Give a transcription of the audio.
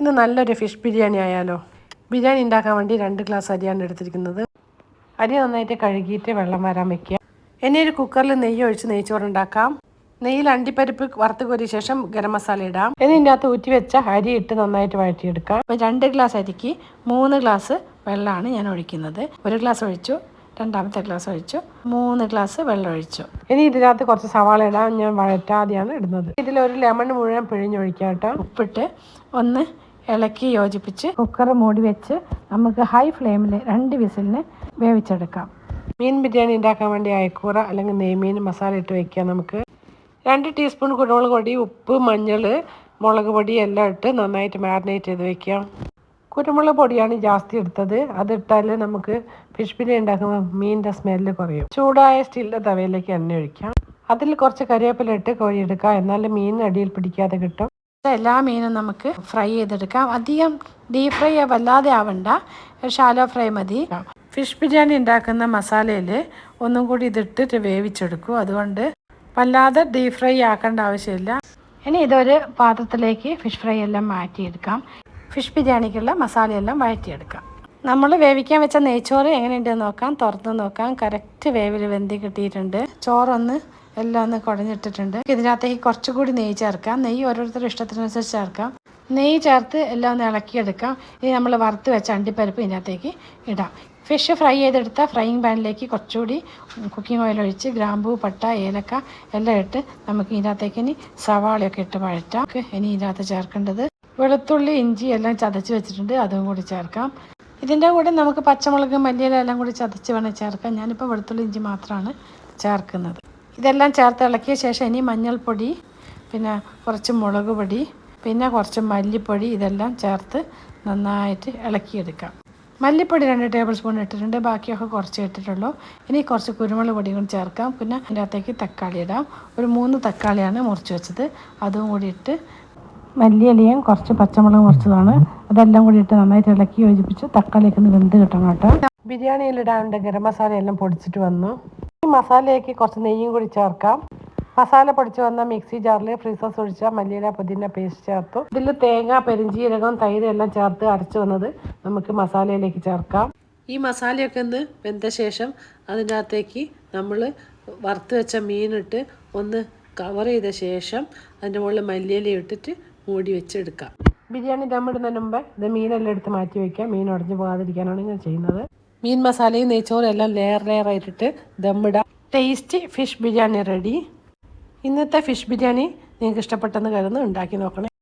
ഇന്ന് നല്ലൊരു ഫിഷ് ബിരിയാണി ആയാലോ? ബിരിയാണി ഉണ്ടാക്കാൻ വേണ്ടി രണ്ട് ഗ്ലാസ് അരിയാണ് എടുത്തിരിക്കുന്നത്. അരി നന്നായിട്ട് കഴുകിയിട്ട് വെള്ളം വരാൻ വെക്കുക. ഇനി ഒരു കുക്കറിൽ നെയ്യ് ഒഴിച്ച് നെയ്ച്ചോറ് ഉണ്ടാക്കാം നെയ്യിൽ അണ്ടിപ്പരിപ്പ് വറുത്ത് കോരിയ ശേഷം ഗരം മസാല ഇടാം. എന്നിന്റെ അകത്ത് ഊറ്റി വെച്ച അരി ഇട്ട് നന്നായിട്ട് വഴറ്റിയെടുക്കാം. അപ്പോൾ രണ്ട് ഗ്ലാസ് അരിക്ക് മൂന്ന് ഗ്ലാസ് വെള്ളമാണ് ഞാൻ ഒഴിക്കുന്നത്. ഒരു ഗ്ലാസ് ഒഴിച്ചു രണ്ടാമത്തെ ഗ്ലാസ് ഒഴിച്ചു മൂന്ന് ഗ്ലാസ് വെള്ളം ഒഴിച്ചു. ഇനി ഇതിനകത്ത് കുറച്ച് സവാള ഇടാൻ ഞാൻ വഴറ്റാതെയാണ് ഇടുന്നത്. ഇതിൽ ഒരു ലെമൺ മുഴുവൻ പിഴിഞ്ഞൊഴിക്കാം കേട്ടോ. ഉപ്പിട്ട് ഒന്ന് ഇളക്കി യോജിപ്പിച്ച് കുക്കർ മൂടി വെച്ച് നമുക്ക് ഹൈ ഫ്ലെയിമിൽ രണ്ട് വിസിലിന് വേവിച്ചെടുക്കാം. മീൻ ബിരിയാണി ഉണ്ടാക്കാൻ വേണ്ടി അയക്കൂറ അല്ലെങ്കിൽ നെയ്മീൻ മസാല ഇട്ട് വയ്ക്കാം നമുക്ക്. രണ്ട് ടീസ്പൂൺ കുരുമുളക് പൊടി ഉപ്പ് മഞ്ഞൾ മുളക് പൊടി എല്ലാം ഇട്ട് നന്നായിട്ട് മാരിനേറ്റ് ചെയ്ത് വയ്ക്കാം കുരുമുളക് പൊടിയാണ് ജാസ്തി എടുത്തത്. അതിട്ടാൽ നമുക്ക് ഫിഷ് ബിരിയാണി ഉണ്ടാക്കുമ്പോൾ മീനിന്റെ സ്മെല്ല് കുറയും. ചൂടായ സ്റ്റീലിന്റെ തവയിലേക്ക് എണ്ണ ഒഴിക്കാം. അതിൽ കുറച്ച് കറിവേപ്പില ഇട്ട് കോരിയെടുക്കാം. എന്നാൽ മീൻ അടിയിൽ പിടിക്കാതെ കിട്ടും. എല്ലാ മീനും നമുക്ക് ഫ്രൈ ചെയ്തെടുക്കാം. അധികം ഡീപ് ഫ്രൈ വല്ലാതെ ആവണ്ട. ഷാലോ ഫ്രൈ മതി. ഫിഷ് ബിരിയാണി ഉണ്ടാക്കുന്ന മസാലയിൽ ഒന്നും കൂടി ഇതിട്ടിട്ട് വേവിച്ചെടുക്കും. അതുകൊണ്ട് വല്ലാതെ ഡീപ് ഫ്രൈ ആക്കേണ്ട ആവശ്യമില്ല. ഇനി ഇതൊരു പാത്രത്തിലേക്ക് ഫിഷ് ഫ്രൈ എല്ലാം മാറ്റിയെടുക്കാം. ഫിഷ് ബിരിയാണിക്കുള്ള മസാലയെല്ലാം വഴറ്റിയെടുക്കാം. നമ്മൾ വേവിക്കാൻ വെച്ച നെയ്ച്ചോറ് എങ്ങനെയുണ്ടെന്ന് നോക്കാം. തുറന്ന് നോക്കാം. കറക്റ്റ് വേവിൽ വെന്തി കിട്ടിയിട്ടുണ്ട്. ചോറൊന്ന് എല്ലാം ഒന്ന് കുടഞ്ഞിട്ടിട്ടുണ്ട്. ഇതിനകത്തേക്ക് കുറച്ചുകൂടി നെയ്യ് ചേർക്കാം. നെയ്യ് ഓരോരുത്തരുടെ ഇഷ്ടത്തിനനുസരിച്ച് ചേർക്കാം. നെയ്യ് ചേർത്ത് എല്ലാം ഒന്ന് ഇളക്കിയെടുക്കാം. ഇനി നമ്മൾ വറുത്ത് വെച്ച അണ്ടിപ്പരിപ്പ് ഇതിനകത്തേക്ക് ഇടാം. ഫിഷ് ഫ്രൈ ചെയ്തെടുത്ത ഫ്രൈയിങ് പാനിലേക്ക് കുറച്ചുകൂടി കുക്കിംഗ് ഓയിൽ ഒഴിച്ച് ഗ്രാമ്പൂ പട്ട ഏലക്ക എല്ലാം ഇട്ട് നമുക്ക് ഇതിനകത്തേക്ക് ഇനി സവാളയൊക്കെ ഇട്ട് വഴറ്റാം. ഇനി ഇതിനകത്ത് ചേർക്കേണ്ടത് വെളുത്തുള്ളി ഇഞ്ചി എല്ലാം ചതച്ച് വെച്ചിട്ടുണ്ട്. അതും കൂടി ചേർക്കാം. ഇതിന്റെ കൂടെ നമുക്ക് പച്ചമുളക് മല്ലിയില എല്ലാം കൂടി ചതച്ച് വേണം ചേർക്കാം ഞാനിപ്പോൾ വെളുത്തുള്ളി ഇഞ്ചി മാത്രമാണ് ചേർക്കുന്നത്. ഇതെല്ലാം ചേർത്ത് ഇളക്കിയ ശേഷം ഇനി മഞ്ഞൾപ്പൊടി പിന്നെ കുറച്ച് മുളക് പൊടി പിന്നെ കുറച്ച് മല്ലിപ്പൊടി ഇതെല്ലാം ചേർത്ത് നന്നായിട്ട് ഇളക്കിയെടുക്കാം. മല്ലിപ്പൊടി രണ്ട് ടേബിൾ സ്പൂൺ ഇട്ടിട്ടുണ്ട് ബാക്കിയൊക്കെ കുറച്ച് ഇട്ടിട്ടുള്ളൂ. ഇനി കുറച്ച് കുരുമുളക് പൊടി ചേർക്കാം. പിന്നെ അതിന്റെ അകത്തേക്ക് തക്കാളി ഇടാം. ഒരു മൂന്ന് തക്കാളിയാണ് മുറിച്ച് വെച്ചത്. അതും കൂടി ഇട്ട് മല്ലിയിലയും കുറച്ച് പച്ചമുളക് മുറിച്ചതാണ്. അതെല്ലാം കൂടി ഇട്ട് നന്നായിട്ട് ഇളക്കി യോജിപ്പിച്ച് തക്കാളിയൊക്കെ ഒന്ന് വെന്ത് കിട്ടണം കേട്ടോ. ബിരിയാണിയിൽ ഗരം മസാല എല്ലാം പൊടിച്ചിട്ട് വന്നു. ഈ മസാലയ്ക്ക് കുറച്ച് നെയ്യും കൂടി ചേർക്കാം. മസാല പൊടിച്ച് വന്ന മിക്സി ജാറിൽ ഫ്രീസർ ഒഴിച്ച മല്ലിയില പുതിന പേസ്റ്റ് ചേർത്തു. ഇതിൽ തേങ്ങ പെരിഞ്ചീരകം തൈര് എല്ലാം ചേർത്ത് അരച്ചു വന്നത് നമുക്ക് മസാലയിലേക്ക് ചേർക്കാം. ഈ മസാലയൊക്കെ ഒന്ന് വെന്ത ശേഷം അതിനകത്തേക്ക് നമ്മൾ വറുത്ത് വെച്ച മീനിട്ട് ഒന്ന് കവർ ചെയ്ത ശേഷം അതിന്റെ മുകളിൽ മല്ലിയില ഇട്ടിട്ട് മൂടി വെച്ചെടുക്കാം. ബിരിയാണി ദമ്മിടുന്നതിന് മുമ്പ് ഇത് മീനെല്ലാം എടുത്ത് മാറ്റി വയ്ക്കാം മീൻ ഉടഞ്ഞു പോകാതിരിക്കാനാണ് ഞാൻ ചെയ്യുന്നത്. മീൻ മസാലയും നെയ്ച്ചോറും എല്ലാം ലെയർ ലെയർ ആയിട്ടിട്ട് ദമ്മിടാം ടേസ്റ്റി ഫിഷ് ബിരിയാണി റെഡി ഇന്നത്തെ ഫിഷ് ബിരിയാണി നിങ്ങൾക്ക് ഇഷ്ടപ്പെട്ടെന്ന് കരുതുന്നു. ഉണ്ടാക്കി നോക്കണേ.